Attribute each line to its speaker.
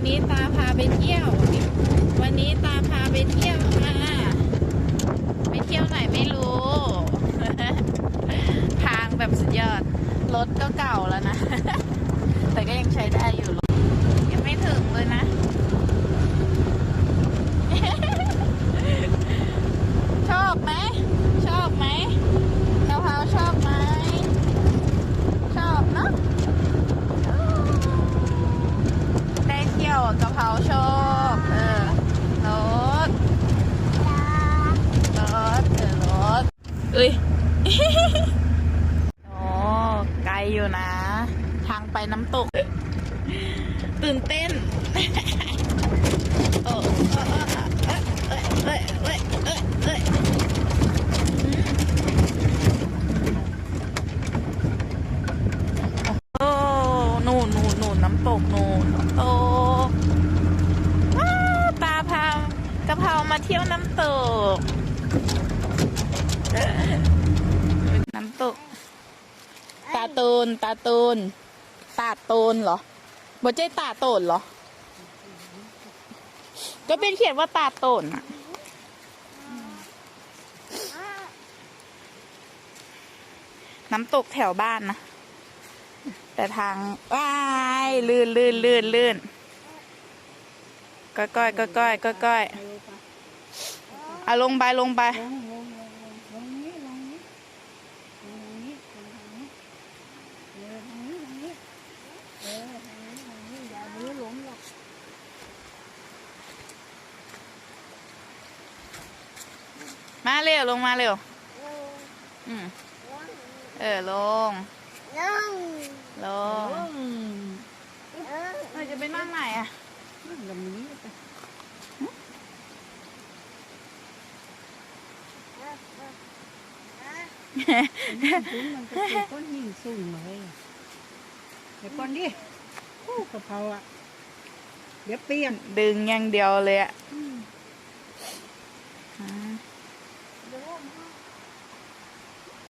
Speaker 1: วันนี้ตาพาไปเที่ยว วันนี้ตาพาไปเที่ยวค่ะไปเที่ยวไหนไม่รู้ ทางแบบสุดยอด รถก็เก่าแล้วนะ แต่ก็ยังใช้ได้อยู่รถยังไม่ถึงเลยนะ ชอบไหม ชอบไหมกะเพราชอบไหม ชอบเนอะได้เที่ยวอะ กะเพราชอบเออรถรถเออรถเอ้ยโอ้ไกลอยู่นะ ทางไปน้ำตก ตื่นเต้นโอ้เอ้ยเอ้ยเอ้ยเอ้ยเอ้ยโอ้นู่นนู่นนู่นน้ำตกนู่นน้ำตกว้าวตาพากะเพรา มาเที่ยวน้ำตก น้ำตก ตาตูน ตาตูน ตาตูนเหรอบ่ใช่ตาโตนเหรอ ก็เป็นเขียนว่าตาโตนอะน้ำตกแถวบ้านนะ แต่ทางว้ายลื่นลื่นลื่นลื่นก้อยก้อยก้อยก้อยก้อย อยเอาลงไปลงไป
Speaker 2: ลงลงลงลงลงนี้ลงนี้ลงนี้ลงทางนี้เออทางนี้ทางนี้เออทางนี้ทางนี้อย่าดื้อหลงหรอก
Speaker 1: มาเร็วลงมาเร็วอืมเออลงลงเร
Speaker 2: มันก็เป็นก้นยิงสูงเลยเดี๋ยวก่อนดิกู้กะเพราอะ เดี๋ยวเปลี่ยน
Speaker 1: ดึงอย่างเดียวเลยอะ